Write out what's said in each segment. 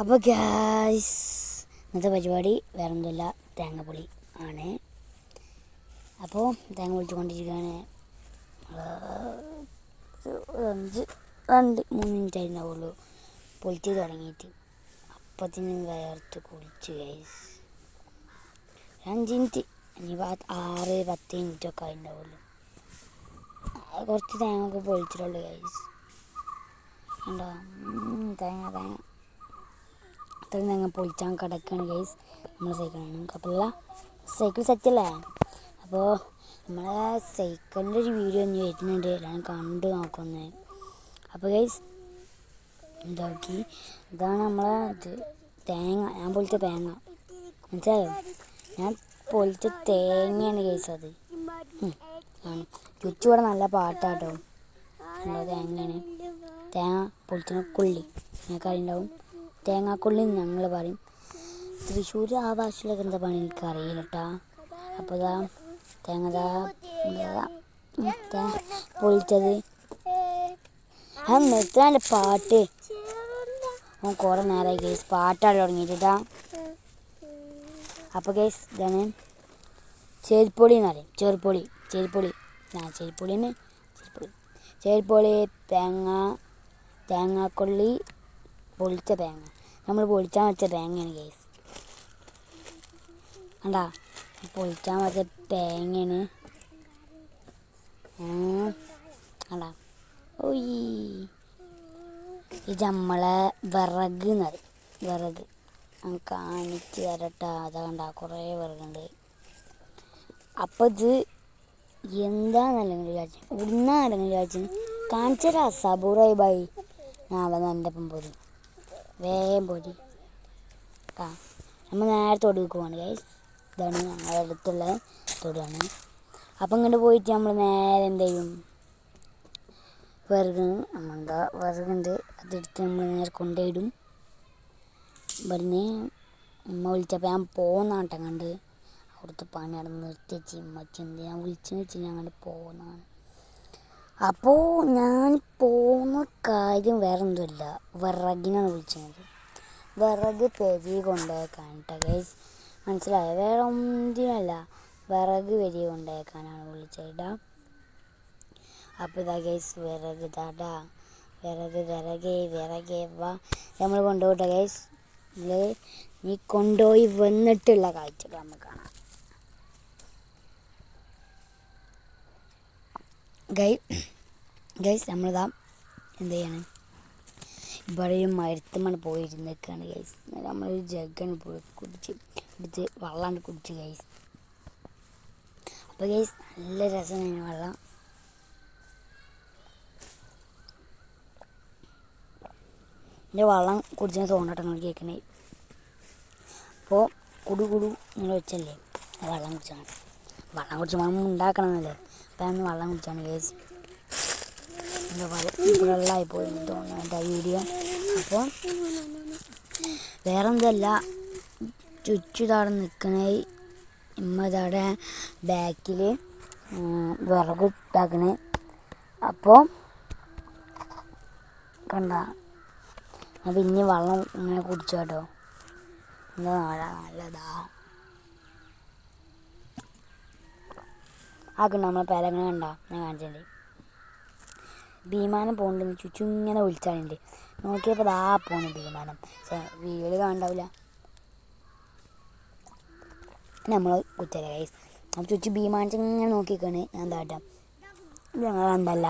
അപ്പോൾ ഗ്യാസ് ഇന്നത്തെ പരിപാടി വേറെ ഒന്നുമില്ല തേങ്ങപ്പൊളി ആണ്. അപ്പോൾ തേങ്ങ പൊളിച്ചുകൊണ്ടിരിക്കുകയാണ്. അഞ്ച് രണ്ട് മൂന്ന് മിനിറ്റ് ആയിരുന്നാവുള്ളൂ പൊളിച്ച് തുടങ്ങിയിട്ട് അപ്പത്തിനും വേർത്ത് കുളിച്ച് ഗ്യാസ് അഞ്ച് മിനിറ്റ് ഇനി ആറ് പത്ത് മിനിറ്റൊക്കെ ആയിട്ടുണ്ടാവുള്ളൂ. കുറച്ച് തേങ്ങ ഒക്കെ പൊളിച്ചിട്ടുള്ളൂ ഗ്യാസ് ഉണ്ടോ തേങ്ങ തേങ്ങ. അത്രയും ഞങ്ങൾ പൊളിച്ചാൽ കിടക്കുകയാണ് ഗൈസ് നമ്മൾ സൈക്കിളാണ് കപ്പല്ല സൈക്കിൾ സെറ്റല്ലേ അപ്പോൾ നമ്മളെ സൈക്കിളിന്റെ ഒരു വീഡിയോ ഒന്ന് വരുന്നുണ്ട്. എല്ലാം കണ്ടു നോക്കുന്നത് അപ്പോൾ ഗൈസ് എന്താക്കി ഇതാണ് നമ്മളെ ഇത്. തേങ്ങ. ഞാൻ പൊളിച്ച തേങ്ങ. മനസ്സിലായോ? ഞാൻ പൊളിച്ച തേങ്ങയാണ് ഗൈസ് അത്. ചുറ്റുകൂടെ നല്ല പാട്ടാട്ടോ. തേങ്ങയാണ്. തേങ്ങ പൊളിച്ചിന് കുള്ളി. നിങ്ങൾക്ക് അറിയുണ്ടാവും തേങ്ങാക്കുള്ളി ഞങ്ങൾ പറയും. തൃശ്ശൂർ ആ ഭാഷയിലൊക്കെ എന്താ പറയുക എനിക്കറിയില്ല കേട്ടാ അപ്പോൾ ഇതാ തേങ്ങ പൊളിച്ചത്. ആ പാട്ട്. ഓൻ കുറേ നേരമായി കേസ് പാട്ടാണ് തുടങ്ങിയിട്ടാ അപ്പോൾ കേസ് ഇതാണ് ചേരിപ്പൊളി എന്ന് പറയും. ചെറുപ്പൊളി ചേരിപ്പൊളി. ആ ചെരിപ്പൊളിന് ചെരിപ്പൊളി. ചേരിപ്പൊളി തേങ്ങ തേങ്ങാക്കൊള്ളി പൊളിച്ച തേങ്ങ. നമ്മൾ പൊളിച്ചാൽ വെച്ച തേങ്ങയാണ് കേസ് കണ്ടാ? പൊളിച്ചാൽ വെച്ച തേങ്ങയാണ്. കണ്ടാ? ഓയ്. ഇത് നമ്മളെ വിറക് എന്ന് പറയും. വിറക്. കാണിച്ച് തരട്ടാ. അതാ കണ്ട കുറേ വിറകുണ്ട്. അപ്പം ഇത് എന്താണെന്നല്ലെങ്കിൽ വിചാരിച്ചു? ഇവിടുന്നാണെങ്കിൽ വിചാരിച്ചു? കാണിച്ചരാ സബൂറായി ബായി ഞാൻ അവൻ എന്റെ ഒപ്പം പോരി. വേഗം പോരി. ആ നമ്മൾ നേരെ തൊടുക്ക് പോവാണ് ഗൈസ് ഇതാണ് ഞങ്ങളുടെ അടുത്തുള്ള തൊടുവാണ്. അപ്പം ഇങ്ങോട്ട് പോയിട്ട് നമ്മൾ നേരെ എന്ത് ചെയ്യും? വിറക് നമ്മളെന്താ വിറകുണ്ട്. അതെടുത്ത് നമ്മൾ നേരെ കൊണ്ടുപോയിടും. ഇവിടുന്ന് ഉമ്മ വിളിച്ചപ്പോൾ ഞാൻ പോകുന്ന കണ്ട്. അവിടുത്തെ പണി നടന്ന് നിർത്തി വെച്ച് എന്ത് ഞാൻ വിളിച്ചെന്ന് വെച്ച് ഞാൻ അങ്ങോട്ട് പോകുന്നതാണ് അപ്പോൾ ഞാൻ പോകുന്ന കാര്യം വേറെ ഒന്നുമില്ല വിറകിനാണ് വിളിച്ചത്. വിറക് പെരി കൊണ്ടുപോയേക്കാനിട്ട ഗൈസ് മനസ്സിലായോ? വേറെ ഒന്നിനല്ല വിറക് പെരി കൊണ്ടുപോയേക്കാനാണ് വിളിച്ചേട്ടാ അപ്പോൾ ഇതാ ഗൈസ് വിറക് ഇതാടാ വിറക് വിറകേ വിറകേ വാ. നമ്മൾ കൊണ്ടുപോട്ടെ ഗൈസ് നീ കൊണ്ടുപോയി വന്നിട്ടുള്ള കാഴ്ചകൾ നമുക്ക് കാണാം. ഗൈ ഗൈസ് നമ്മളിതാ എന്ത് ചെയ്യണം? ഇവിടെ ഒരു മരത്തുമാണ് പോയിരുന്നേക്കാണ് ഗൈസ് നമ്മളൊരു ജഗ്ഗാണ് പോയി കുടിച്ച് കുടിച്ച് വെള്ളമാണ് കുടിച്ച് ഗൈസ് അപ്പോൾ ഗൈസ് നല്ല രസമാണ് വെള്ളം. എന്റെ വെള്ളം കുടിച്ചാൽ തോന്നട്ടെ നിങ്ങൾ കേൾക്കണേ. അപ്പോൾ കുടു കുടു നിങ്ങൾ വെച്ചല്ലേ വെള്ളം കുടിച്ചാണ് വെള്ളം കുടിച്ച് മണം ഉണ്ടാക്കണമെന്നല്ലേ ഞാൻ വെള്ളം കുടിച്ചാണ് കേസ് വെള്ളമായി പോയി തോന്നുന്നു എന്റെ വീഡിയോ. അപ്പോൾ വേറെ എന്തല്ല ചുറ്റു താടെ നിൽക്കണേ ഇമ്മതാടെ ബാക്കിൽ വിറക് ഇട്ടാക്കണേ. അപ്പോൾ കണ്ട അപ്പം ഇനി വെള്ളം ഇങ്ങനെ കുടിച്ചോട്ടോ. എന്താ നല്ലതാ. ആക്കണ്ട നമ്മളെ പേരങ്ങനെ കണ്ട? ഞാൻ കാണിച്ചിട്ടുണ്ട് ഭീമാനം പോകുന്നുണ്ട് ചുറ്റും ഇങ്ങനെ വിളിച്ചാലുണ്ട്. നോക്കിയപ്പോൾ ദാ പോണു ഭീമാനം. പക്ഷേ വീട് കാണണ്ടാവില്ല നമ്മൾ കുത്തല കൈസ് ചുറ്റും വിമാനത്തിൽ ഇങ്ങനെ നോക്കിക്കാണ്. ഞാൻ എന്താട്ടാ ഞങ്ങൾ കണ്ടല്ല.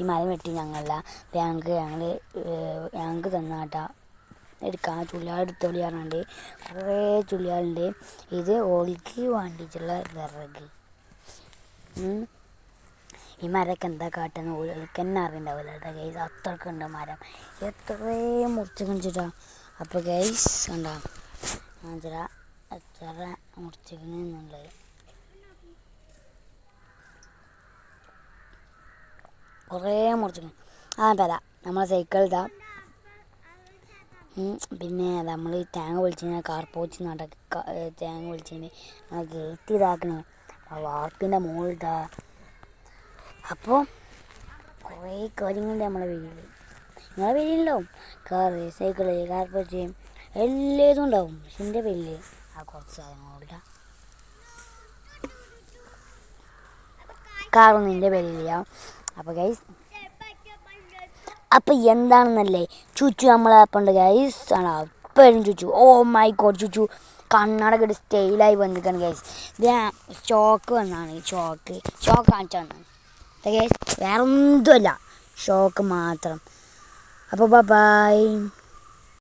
ഈ മരം വെട്ടി ഞങ്ങളല്ല. ഞങ്ങൾക്ക് ഞങ്ങൾ ഞങ്ങൾക്ക് തന്നാട്ടാ. എടുക്കാം. ചുള്ളിയാടെടുത്തോളി പറഞ്ഞിട്ട് കുറേ ചുള്ളിയാളുണ്ട് ഇത് ഒഴുക്കി വേണ്ടിയിട്ടുള്ള വിറക്. ഈ മരമൊക്കെ എന്താ കാട്ടുന്ന ഓൾക്ക് തന്നെ അറിയണ്ടാവില്ല കേട്ടോ ഗൈസ് അത്രയ്ക്ക് ഉണ്ട് മരം. എത്രേ മുറിച്ച് കണിച്ചിട്ടാ? അപ്പോൾ ഗൈസ് കണ്ടാ? കാണിച്ചിട്ട എത്ര മുറിച്ചിക്കണെന്നുള്ളത് കുറേ മുറിച്ച് ആ പല നമ്മളെ സൈക്കിൾ ഇതാ. പിന്നെ നമ്മൾ തേങ്ങ പൊളിച്ചിന് കാർപ്പോച്ച് നടക്ക തേങ്ങ പൊളിച്ചിന് ആ ഗേറ്റ് ഇതാക്കണേ. ആ വാർപ്പിന്റെ മുകളിലിതാ അപ്പോൾ കുറേ കാര്യങ്ങളുണ്ട് നമ്മളെ വീട്ടിൽ നിങ്ങളെ വീട്ടിലുണ്ടാവും കാറ് സൈക്കിൾ കാർപ്പറ്റ് എല്ലാതും ഉണ്ടാവും. പക്ഷെ എന്റെ പേരിൽ ആ കുറച്ച് സാധനങ്ങളുണ്ട കാറൊന്നും എന്റെ പേരിലില്ല. അപ്പോൾ ഗൈസ് അപ്പം എന്താണെന്നല്ലേ? ചുച്ചു നമ്മളെ അപ്പം ഉണ്ട് ഗൈസ് ആണോ. അപ്പോഴും ചുച്ചു. Oh my God ചുച്ചു. കണ്ണടക്ക് സ്റ്റൈലായി വന്നിരിക്കുകയാണ് ഗൈസ് ഇത് ഷോക്ക് വന്നാണ് ഷോക്ക് ഷോക്ക് വന്നാണ് ഗൈസ് വേറെ ഒന്നുമല്ല ഷോക്ക് മാത്രം. അപ്പോൾ ബൈ